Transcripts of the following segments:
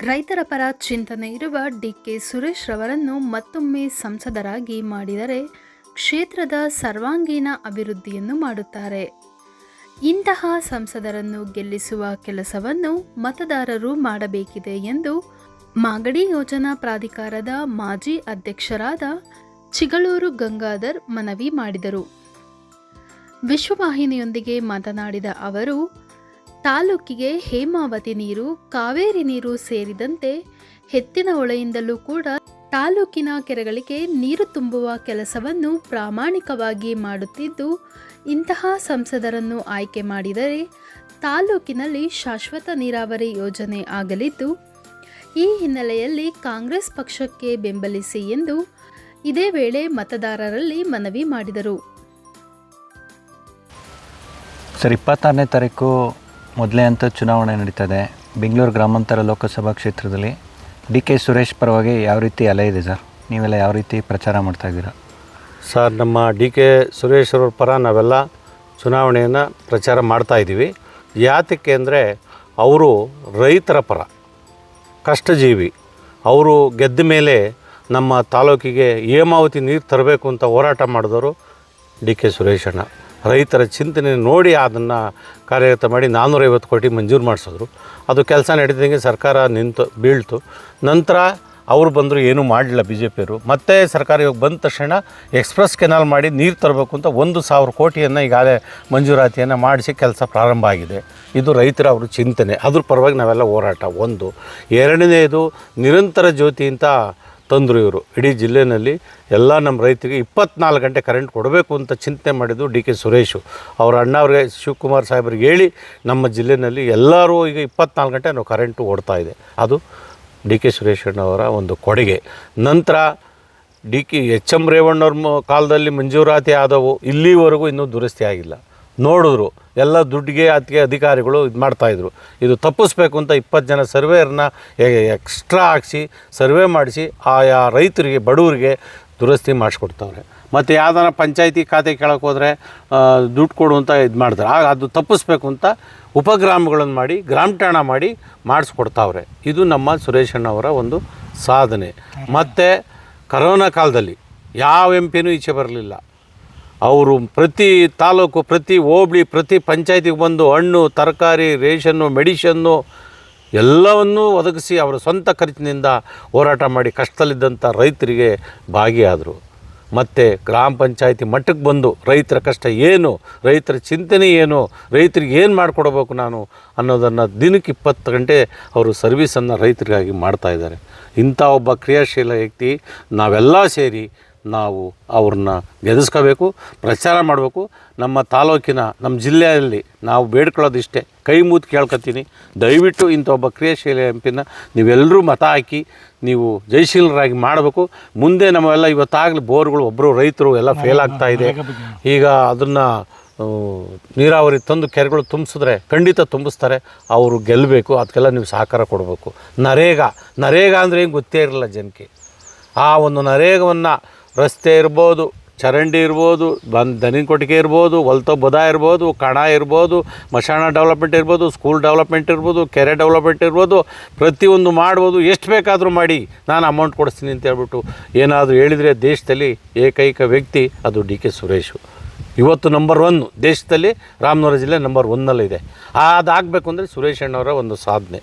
ರೈತರ ಪರ ಚಿಂತನೆ ಇರುವ ಡಿ ಕೆ ಸುರೇಶ್ ರವರನ್ನು ಮತ್ತೊಮ್ಮೆ ಸಂಸದರಾಗಿ ಮಾಡಿದರೆ ಕ್ಷೇತ್ರದ ಸರ್ವಾಂಗೀಣ ಅಭಿವೃದ್ಧಿಯನ್ನು ಮಾಡುತ್ತಾರೆ. ಇಂತಹ ಸಂಸದರನ್ನು ಗೆಲ್ಲಿಸುವ ಕೆಲಸವನ್ನು ಮತದಾರರು ಮಾಡಬೇಕಿದೆ ಎಂದು ಮಾಗಡಿ ಯೋಜನಾ ಪ್ರಾಧಿಕಾರದ ಮಾಜಿ ಅಧ್ಯಕ್ಷರಾದ ಚಿಗಳೂರು ಗಂಗಾಧರ್ ಮನವಿ ಮಾಡಿದರು. ವಿಶ್ವವಾಹಿನಿಯೊಂದಿಗೆ ಮಾತನಾಡಿದ ಅವರು ತಾಲೂಕಿಗೆ ಹೇಮಾವತಿ ನೀರು, ಕಾವೇರಿ ನೀರು ಸೇರಿದಂತೆ ಹೆತ್ತಿನ ಹೊಳೆಯಿಂದಲೂ ಕೂಡ ತಾಲೂಕಿನ ಕೆರೆಗಳಿಗೆ ನೀರು ತುಂಬುವ ಕೆಲಸವನ್ನು ಪ್ರಾಮಾಣಿಕವಾಗಿ ಮಾಡುತ್ತಿದ್ದು, ಇಂತಹ ಸಂಸದರನ್ನು ಆಯ್ಕೆ ಮಾಡಿದರೆ ತಾಲೂಕಿನಲ್ಲಿ ಶಾಶ್ವತ ನೀರಾವರಿ ಯೋಜನೆ ಆಗಲಿದ್ದು, ಈ ಹಿನ್ನೆಲೆಯಲ್ಲಿ ಕಾಂಗ್ರೆಸ್ ಪಕ್ಷಕ್ಕೆ ಬೆಂಬಲಿಸಿ ಎಂದು ಇದೇ ವೇಳೆ ಮತದಾರರಲ್ಲಿ ಮನವಿ ಮಾಡಿದರು. ಸರ್, ಇಪ್ಪತ್ತಾರನೇ ತಾರೀಕು ಮೊದಲೇ ಅಂತ ಚುನಾವಣೆ ನಡೀತಾ ಇದೆ ಬೆಂಗಳೂರು ಗ್ರಾಮಾಂತರ ಲೋಕಸಭಾ ಕ್ಷೇತ್ರದಲ್ಲಿ ಡಿ ಕೆ ಸುರೇಶ್ ಪರವಾಗಿ ಯಾವ ರೀತಿ ಅಲೆ ಇದೆ ಸರ್? ನೀವೆಲ್ಲ ಯಾವ ರೀತಿ ಪ್ರಚಾರ ಮಾಡ್ತಾ ಇದ್ದೀರಾ? ಸರ್, ನಮ್ಮ ಡಿ ಕೆ ಸುರೇಶ್ ಅವ್ರ ಪರ ನಾವೆಲ್ಲ ಚುನಾವಣೆಯನ್ನು ಪ್ರಚಾರ ಮಾಡ್ತಾ ಇದ್ದೀವಿ. ಯಾತಕ್ಕೆ ಅಂದರೆ ಅವರು ರೈತರ ಪರ, ಕಷ್ಟಜೀವಿ. ಅವರು ಗೆದ್ದ ಮೇಲೆ ನಮ್ಮ ತಾಲೂಕಿಗೆ ಹೇಮಾವತಿ ನೀರು ತರಬೇಕು ಅಂತ ಹೋರಾಟ ಮಾಡಿದವರು ಡಿ ಕೆ ಸುರೇಶಣ್ಣ. ರೈತರ ಚಿಂತನೆ ನೋಡಿ ಅದನ್ನು ಕಾರ್ಯಗತ ಮಾಡಿ ನಾನ್ನೂರೈವತ್ತು ಕೋಟಿ ಮಂಜೂರು ಮಾಡಿಸಿದ್ರು. ಅದು ಕೆಲಸ ನಡೆದಂಗೆ ಸರ್ಕಾರ ನಿಂತು ಬೀಳ್ತು. ನಂತರ ಅವರು ಬಂದರು ಏನೂ ಮಾಡಲಿಲ್ಲ ಬಿ ಜೆ ಪಿಯವರು ಮತ್ತೆ ಸರ್ಕಾರ ಇವಾಗ ಬಂದ ತಕ್ಷಣ ಎಕ್ಸ್ಪ್ರೆಸ್ ಕೆನಾಲ್ ಮಾಡಿ ನೀರು ತರಬೇಕು ಅಂತ ಒಂದು ಸಾವಿರ ಕೋಟಿಯನ್ನು ಈಗಾಗಲೇ ಮಂಜೂರಾತಿಯನ್ನು ಮಾಡಿಸಿ ಕೆಲಸ ಪ್ರಾರಂಭ ಆಗಿದೆ. ಇದು ರೈತರ ಅವ್ರ ಚಿಂತನೆ. ಅದ್ರ ಪರವಾಗಿ ನಾವೆಲ್ಲ ಹೋರಾಟ. ಒಂದು. ಎರಡನೇದು ನಿರಂತರ ಜ್ಯೋತಿ ಅಂತ ತಂದರು ಇವರು. ಇಡೀ ಜಿಲ್ಲೆಯಲ್ಲಿ ಎಲ್ಲ ನಮ್ಮ ರೈತರಿಗೆ ಇಪ್ಪತ್ನಾಲ್ಕು ಗಂಟೆ ಕರೆಂಟ್ ಕೊಡಬೇಕು ಅಂತ ಚಿಂತನೆ ಮಾಡಿದ್ದು ಡಿ ಕೆ ಸುರೇಶು. ಅವ್ರ ಅಣ್ಣವ್ರಿಗೆ ಶಿವಕುಮಾರ್ ಸಾಹೇಬ್ರಿಗೆ ಹೇಳಿ ನಮ್ಮ ಜಿಲ್ಲೆಯಲ್ಲಿ ಎಲ್ಲರೂ ಈಗ ಇಪ್ಪತ್ನಾಲ್ಕು ಗಂಟೆ ನಾವು ಕರೆಂಟು ಓಡ್ತಾ ಇದೆ. ಅದು ಡಿ ಕೆ ಸುರೇಶಣ್ಣವರ ಒಂದು ಕೊಡುಗೆ. ನಂತರ ಡಿ ಕೆ ಎಚ್ ಎಂ ರೇವಣ್ಣವ್ರ ಕಾಲದಲ್ಲಿ ಮಂಜೂರಾತಿ ಆದವು, ಇಲ್ಲಿವರೆಗೂ ಇನ್ನೂ ದುರಸ್ತಿ ಆಗಿಲ್ಲ. ನೋಡಿದ್ರು. ಎಲ್ಲ ದುಡ್ಡಿಗೆ ಅದಕ್ಕೆ ಅಧಿಕಾರಿಗಳು ಇದು ಮಾಡ್ತಾಯಿದ್ರು ಇದು ತಪ್ಪಿಸ್ಬೇಕು ಅಂತ ಇಪ್ಪತ್ತು ಜನ ಸರ್ವೇಯರ್ನ ಎಕ್ಸ್ಟ್ರಾ ಹಾಕ್ಸಿ, ಸರ್ವೆ ಮಾಡಿಸಿ ಆಯಾ ರೈತರಿಗೆ, ಬಡವರಿಗೆ ದುರಸ್ತಿ ಮಾಡಿಸ್ಕೊಡ್ತಾವ್ರೆ. ಮತ್ತು ಯಾವ್ದಾರ ಪಂಚಾಯತಿ ಖಾತೆ ಕೇಳಕ್ಕೆ ಹೋದರೆ ದುಡ್ಡು ಕೊಡು ಅಂತ ಇದು ಮಾಡ್ತಾರೆ. ಆಗ ಅದು ತಪ್ಪಿಸ್ಬೇಕು ಅಂತ ಉಪಗ್ರಾಮಗಳನ್ನು ಮಾಡಿ, ಗ್ರಾಮ ಠಾಣ ಮಾಡಿ ಮಾಡಿಸ್ಕೊಡ್ತಾವ್ರೆ. ಇದು ನಮ್ಮ ಸುರೇಶಣ್ಣವರ ಒಂದು ಸಾಧನೆ. ಮತ್ತು ಕರೋನಾ ಕಾಲದಲ್ಲಿ ಯಾವ ಎಂ ಪಿನೂ ಈಚೆ ಬರಲಿಲ್ಲ. ಅವರು ಪ್ರತಿ ತಾಲೂಕು, ಪ್ರತಿ ಹೋಬಳಿ, ಪ್ರತಿ ಪಂಚಾಯತಿಗೆ ಬಂದು ಹಣ್ಣು, ತರಕಾರಿ, ರೇಷನ್ನು, ಮೆಡಿಷನ್ನು ಎಲ್ಲವನ್ನೂ ಒದಗಿಸಿ ಅವರ ಸ್ವಂತ ಖರ್ಚಿನಿಂದ ಹೋರಾಟ ಮಾಡಿ ಕಷ್ಟದಲ್ಲಿದ್ದಂಥ ರೈತರಿಗೆ ಭಾಗಿಯಾದರು. ಮತ್ತು ಗ್ರಾಮ ಪಂಚಾಯತಿ ಮಟ್ಟಕ್ಕೆ ಬಂದು ರೈತರ ಕಷ್ಟ ಏನು, ರೈತರ ಚಿಂತನೆ ಏನು, ರೈತರಿಗೆ ಏನು ಮಾಡಿಕೊಡ್ಬೇಕು ನಾನು ಅನ್ನೋದನ್ನು ದಿನಕ್ಕೆ ಇಪ್ಪತ್ತು ಗಂಟೆ ಅವರು ಸರ್ವೀಸನ್ನು ರೈತರಿಗಾಗಿ ಮಾಡ್ತಾಯಿದ್ದಾರೆ ಇಂಥ ಒಬ್ಬ ಕ್ರಿಯಾಶೀಲ ವ್ಯಕ್ತಿ, ನಾವೆಲ್ಲ ಸೇರಿ ನಾವು ಅವ್ರನ್ನ ಗೆದಿಸ್ಕೋಬೇಕು ಪ್ರಚಾರ ಮಾಡಬೇಕು. ನಮ್ಮ ತಾಲೂಕಿನ ನಮ್ಮ ಜಿಲ್ಲೆಯಲ್ಲಿ ನಾವು ಬೇಡ್ಕೊಳ್ಳೋದಿಷ್ಟೇ. ಕೈ ಮೂತ್ ಕೇಳ್ಕೊತೀನಿ. ದಯವಿಟ್ಟು ಇಂಥ ಒಬ್ಬ ಕ್ರಿಯಾಶೀಲ ಎಂ ಪಿನ ನೀವೆಲ್ಲರೂ ಮತ ಹಾಕಿ ನೀವು ಜಯಶೀಲರಾಗಿ ಮಾಡಬೇಕು. ಮುಂದೆ ನಮ್ಮೆಲ್ಲ ಇವತ್ತಾಗಲಿ ಬೋರ್ಗಳು ಒಬ್ಬರು ರೈತರು ಎಲ್ಲ ಫೇಲ್ ಆಗ್ತಾ ಇದೆ. ಈಗ ಅದನ್ನು ನೀರಾವರಿ ತಂದು ಕೆರೆಗಳು ತುಂಬಿಸಿದ್ರೆ ಖಂಡಿತ ತುಂಬಿಸ್ತಾರೆ. ಅವರು ಗೆಲ್ಲಬೇಕು. ಅದಕ್ಕೆಲ್ಲ ನೀವು ಸಹಕಾರ ಕೊಡಬೇಕು. ನರೇಗಾ ನರೇಗಾ ಅಂದರೆ ಏನು ಗೊತ್ತೇ ಇರಲಿಲ್ಲ ಜನಕ್ಕೆ. ಆ ಒಂದು ನರೇಗವನ್ನು ರಸ್ತೆ ಇರ್ಬೋದು, ಚರಂಡಿ ಇರ್ಬೋದು, ಬಂದು ದನಿನ ಕೊಟ್ಟಿಗೆ ಇರ್ಬೋದು, ಹೊಲ್ತ ಬುಧ ಇರ್ಬೋದು, ಕಣ ಇರ್ಬೋದು, ಮಶಾಣ ಡೆವಲಪ್ಮೆಂಟ್ ಇರ್ಬೋದು, ಸ್ಕೂಲ್ ಡೆವಲಪ್ಮೆಂಟ್ ಇರ್ಬೋದು, ಕೆರೆ ಡೆವಲಪ್ಮೆಂಟ್ ಇರ್ಬೋದು, ಪ್ರತಿಯೊಂದು ಮಾಡ್ಬೋದು, ಎಷ್ಟು ಬೇಕಾದರೂ ಮಾಡಿ ನಾನು ಅಮೌಂಟ್ ಕೊಡಿಸ್ತೀನಿ ಅಂತ ಹೇಳ್ಬಿಟ್ಟು ಏನಾದರೂ ಹೇಳಿದರೆ ದೇಶದಲ್ಲಿ ಏಕೈಕ ವ್ಯಕ್ತಿ ಅದು ಡಿ ಕೆ ಸುರೇಶು. ಇವತ್ತು ನಂಬರ್ ಒನ್ ದೇಶದಲ್ಲಿ ರಾಮನಗರ ಜಿಲ್ಲೆ ನಂಬರ್ ಒನ್ನಲ್ಲಿದೆ ಅದಾಗಬೇಕು ಅಂದರೆ ಸುರೇಶ್ ಅಣ್ಣವರ ಒಂದು ಸಾಧನೆ.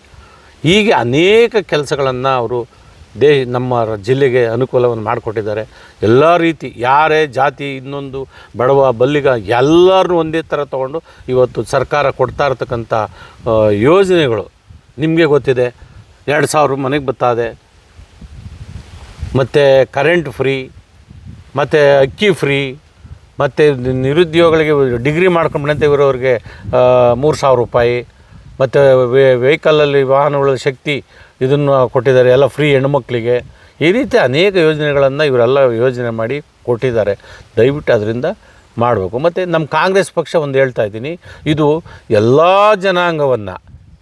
ಹೀಗೆ ಅನೇಕ ಕೆಲಸಗಳನ್ನು ಅವರು ದೇ ನಮ್ಮ ಜಿಲ್ಲೆಗೆ ಅನುಕೂಲವನ್ನು ಮಾಡಿಕೊಟ್ಟಿದ್ದಾರೆ. ಎಲ್ಲ ರೀತಿ ಯಾರೇ ಜಾತಿ ಇನ್ನೊಂದು ಬಡವ ಬಲ್ಲಿಗ ಎಲ್ಲರನ್ನೂ ಒಂದೇ ಥರ ತೊಗೊಂಡು ಇವತ್ತು ಸರ್ಕಾರ ಕೊಡ್ತಾ ಇರ್ತಕ್ಕಂಥ ಯೋಜನೆಗಳು ನಿಮಗೆ ಗೊತ್ತಿದೆ. ಎರಡು ಸಾವಿರ ಮನೆಗೆ ಬತ್ತಾದೆ ಮತ್ತು ಕರೆಂಟ್ ಫ್ರೀ ಮತ್ತು ಅಕ್ಕಿ ಫ್ರೀ ಮತ್ತು ನಿರುದ್ಯೋಗಗಳಿಗೆ ಡಿಗ್ರಿ ಮಾಡ್ಕೊಂಡ್ಬಿಡಂತೆ ಇರೋರಿಗೆ ಮೂರು ಸಾವಿರ ರೂಪಾಯಿ. ಮತ್ತು ವೆಹಿಕಲಲ್ಲಿ ವಾಹನಗಳ ಶಕ್ತಿ ಇದನ್ನು ಕೊಟ್ಟಿದ್ದಾರೆ, ಎಲ್ಲ ಫ್ರೀ ಹೆಣ್ಮಕ್ಳಿಗೆ. ಈ ರೀತಿ ಅನೇಕ ಯೋಜನೆಗಳನ್ನು ಇವರೆಲ್ಲ ಯೋಜನೆ ಮಾಡಿ ಕೊಟ್ಟಿದ್ದಾರೆ. ದಯವಿಟ್ಟು ಅದರಿಂದ ಮಾಡಬೇಕು. ಮತ್ತು ನಮ್ಮ ಕಾಂಗ್ರೆಸ್ ಪಕ್ಷ ಒಂದು ಹೇಳ್ತಾ ಇದ್ದೀನಿ, ಇದು ಎಲ್ಲ ಜನಾಂಗವನ್ನು,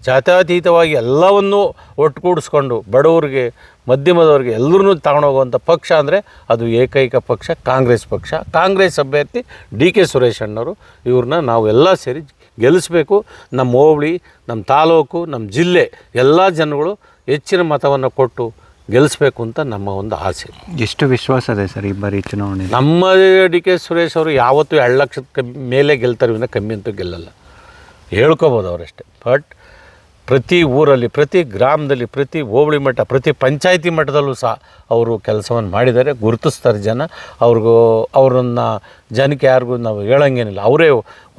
ಜಾತ್ಯತೀತವಾಗಿ ಎಲ್ಲವನ್ನೂ ಒಟ್ಟುಗೂಡಿಸ್ಕೊಂಡು ಬಡವರಿಗೆ, ಮಧ್ಯಮದವ್ರಿಗೆ ಎಲ್ಲರನ್ನೂ ತಗೊಂಡೋಗುವಂಥ ಪಕ್ಷ ಅಂದರೆ ಅದು ಏಕೈಕ ಪಕ್ಷ, ಕಾಂಗ್ರೆಸ್ ಪಕ್ಷ. ಕಾಂಗ್ರೆಸ್ ಅಭ್ಯರ್ಥಿ ಡಿ ಕೆ ಸುರೇಶ್ ಅಣ್ಣವರು, ಇವ್ರನ್ನ ನಾವು ಎಲ್ಲ ಸೇರಿ ಗೆಲ್ಲಿಸ್ಬೇಕು. ನಮ್ಮ ಹೋಬಳಿ ನಮ್ಮ ತಾಲೂಕು ನಮ್ಮ ಜಿಲ್ಲೆ ಎಲ್ಲ ಜನಗಳು ಹೆಚ್ಚಿನ ಮತವನ್ನು ಕೊಟ್ಟು ಗೆಲ್ಲಿಸಬೇಕು ಅಂತ ನಮ್ಮ ಒಂದು ಆಸೆ. ಎಷ್ಟು ವಿಶ್ವಾಸ ಇದೆ ಸರ್ ಈ ಬಾರಿ ಚುನಾವಣೆ ನಮ್ಮ ಡಿ ಕೆ ಸುರೇಶ್ ಅವರು ಯಾವತ್ತೂ ಎರಡು ಲಕ್ಷದ ಕಮ್ಮಿ ಮೇಲೆ ಗೆಲ್ತಾರೆ ವಿನ ಕಮ್ಮಿ ಅಂತೂ ಗೆಲ್ಲಲ್ಲ. ಹೇಳ್ಕೊಬೋದು ಅವರಷ್ಟೇ. ಬಟ್ ಪ್ರತಿ ಊರಲ್ಲಿ, ಪ್ರತಿ ಗ್ರಾಮದಲ್ಲಿ, ಪ್ರತಿ ಹೋಬಳಿ ಮಟ್ಟ, ಪ್ರತಿ ಪಂಚಾಯಿತಿ ಮಟ್ಟದಲ್ಲೂ ಸಹ ಅವರು ಕೆಲಸವನ್ನು ಮಾಡಿದ್ದಾರೆ. ಗುರುತಿಸ್ತಾರೆ ಜನ. ಅವ್ರಿಗೂ, ಅವರನ್ನು ಜನಕ್ಕೆ ಯಾರಿಗೂ ನಾವು ಹೇಳಂಗೇನಿಲ್ಲ. ಅವರೇ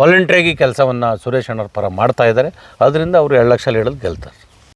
ವಾಲಂಟ್ರಿಯಾಗಿ ಕೆಲಸವನ್ನು ಸುರೇಶ್ ಅಣ್ಣವ್ರ ಪರ ಮಾಡ್ತಾಯಿದ್ದಾರೆ ಅದರಿಂದ ಅವರು ಎರಡು ಲಕ್ಷ ಹೇಳೋದು ಗೆಲ್ತಾರೆ.